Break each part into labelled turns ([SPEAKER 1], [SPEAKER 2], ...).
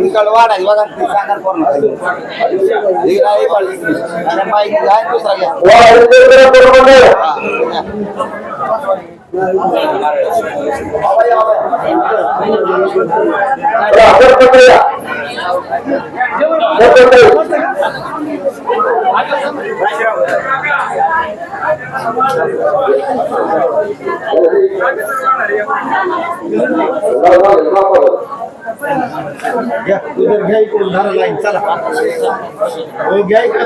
[SPEAKER 1] इकडं वाढायची बघा ती सांगा पूर्ण माहिती जाय दुसरा घ्या घ्या उधर घ्या इकडून धरा लाईन चला हो घ्या इकडे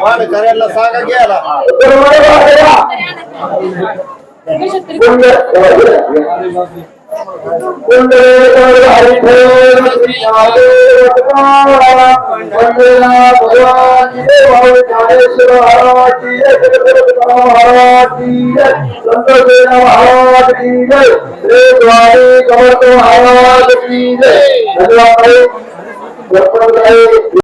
[SPEAKER 1] ಮಾಡ ಕರೆಲ್ಲ ಸಾಕಾಗಿ ಅಲ್ಲ
[SPEAKER 2] ಕಮರ್ತ ಮಹಾರಾಜ